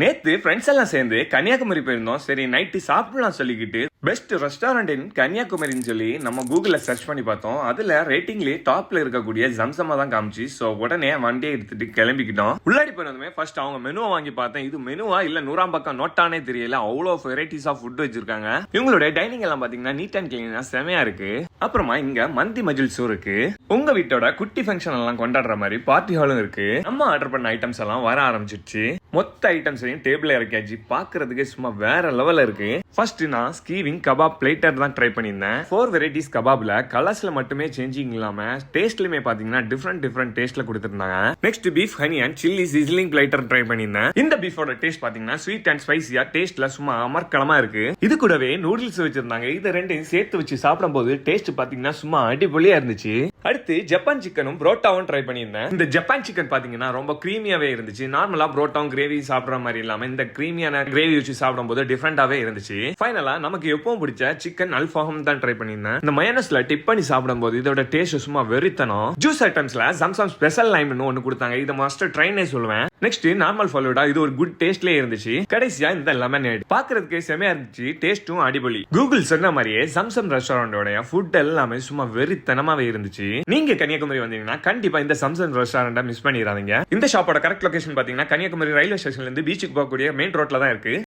நேத்து ஃப்ரெண்ட்ஸ் எல்லாம் சேர்ந்து கன்னியாகுமரி போயிருந்தோம். சரி நைட்டு சாப்பிடலாம் சொல்லிக்கிட்டு பெஸ்ட் ரெஸ்டாரண்ட் இன் கன்னியாகுமரின்னு சொல்லி நம்ம கூகுளில் சர்ச் பண்ணி பார்த்தோம். அதுல ரேட்டிங்லேயே டாப்ல இருக்கக்கூடிய ஜம்சமாக தான் காமிச்சு. ஸோ உடனே வண்டியை எடுத்துட்டு கிளம்பிக்கிட்டோம். உள்ளாடி போனதுமே ஃபர்ஸ்ட் அவங்க மெனுவை வாங்கி பார்த்தேன். இது மெனுவா இல்லை நூறாம் பக்கம் நோட்டானே தெரியல. அவ்வளோ வெரைட்டிஸ் ஆஃப் ஃபுட் வச்சிருக்காங்க. இவங்களோட டைனிங் எல்லாம் பாத்தீங்கன்னா நீட் அண்ட் கிளீனா செமையா இருக்கு. அப்புறமா இங்க மந்தி மஜில்ஸும் இருக்கு. உங்க வீட்டோட குட்டி ஃபங்க்ஷன் எல்லாம் கொண்டாடுற மாதிரி பார்ட்டி ஹாலும் இருக்கு. நம்ம ஆர்டர் பண்ண ஐட்டம்ஸ் எல்லாம் வர ஆரம்பிச்சிருச்சு. மொத்த ஐட்டம்ஸையும் டேபிள் இறக்கியாச்சு. பாக்குறதுக்கு சும்மா வேற லெவல்ல இருக்கு. ஃபர்ஸ்ட் நான் ஸ்கீவிங் கபாப் பிளேட்டர் தான் ட்ரை பண்ணியிருந்தேன். ஃபோர் வெரைட்டிஸ் கபாப்ல கலர்ஸ்ல மட்டுமே சேஞ்சிங் இல்லாம டேஸ்ட்லயுமே பாத்தீங்கன்னா டிஃப்ரெண்ட் டிஃப்ரெண்ட் டேஸ்ட்ல கொடுத்துருந்தாங்க. Next beef honey and chilli sizzling platter try பண்ணியிருந்தேன். இந்த பீஃபோட டேஸ்ட் பாத்தீங்கன்னா ஸ்வீட் அண்ட் ஸ்பைசியா டேஸ்ட்ல சும்மா அமர்க்கலமா இருக்கு. இது கூடவே நூடுல்ஸ் வச்சிருந்தாங்க. இது ரெண்டையும் சேர்த்து வச்சு சாப்பிடும்போது டேஸ்ட் பாத்தீங்கன்னா சும்மா அடிப்பொலியா இருந்துச்சு. அடுத்து ஜப்பான் சிக்கனும் புரோட்டாவும் ட்ரை பண்ணியிருந்தேன். இந்த ஜப்பான் சிக்கன் பார்த்தீங்கன்னா ரொம்ப க்ரீமியாகவே இருந்துச்சு. நார்மலாக புரோட்டாவும் கிரேவி சாப்பிட்ற மாதிரி இல்லாமல் இந்த க்ரீமியான கிரேவி வச்சு சாப்பிடும்போது டிஃப்ரெண்டாகவே இருந்துச்சு. ஃபைனலாக நமக்கு எப்பவும் பிடிச்ச சிக்கன் அல்ஃபாஹம் தான் ட்ரை பண்ணியிருந்தேன். இந்த மயனஸ்ல டிப் பண்ணி சாப்பிடும்போது இதோட டேஸ்ட் சும்மா வெறித்தனம். ஜூஸ் ஐட்டம்ஸ்ல சம்சம் ஸ்பெஷல் லைம்னு ஒன்னு கொடுத்தாங்க. இதை மாஸ்டர் ட்ரைனே சொல்லுவேன். நெக்ஸ்ட் நார்மல் ஃபாலோடா இது ஒரு குட் டேஸ்ட்லயே இருந்துச்சு. கடைசியா இந்த லெமனேட் பாக்குறதுக்கு செமையா இருந்துச்சு. டேஸ்ட்டும் அடிபொலி. கூகுள் சொன்ன மாதிரியே சம்சம் ரெஸ்டாரண்டோட ஃபுட் எல்லாமே சும்மா வெறித்தனமாவே இருந்துச்சு. நீங்க கன்னியாகுமரி வந்தீங்கன்னா கண்டிப்பா இந்த சம்சன் ரெஸ்டாரண்டா மிஸ் பண்ணிடாதீங்க. இந்த ஷாப்போட கரெக்ட் லொகேஷன் பாத்தீங்கன்னா கன்னியாகுமரி ரயில்வே ஸ்டேஷன்ல இருந்து பீச்சுக்கு போகக்கூடிய மெயின் ரோட்ல தான் இருக்கு.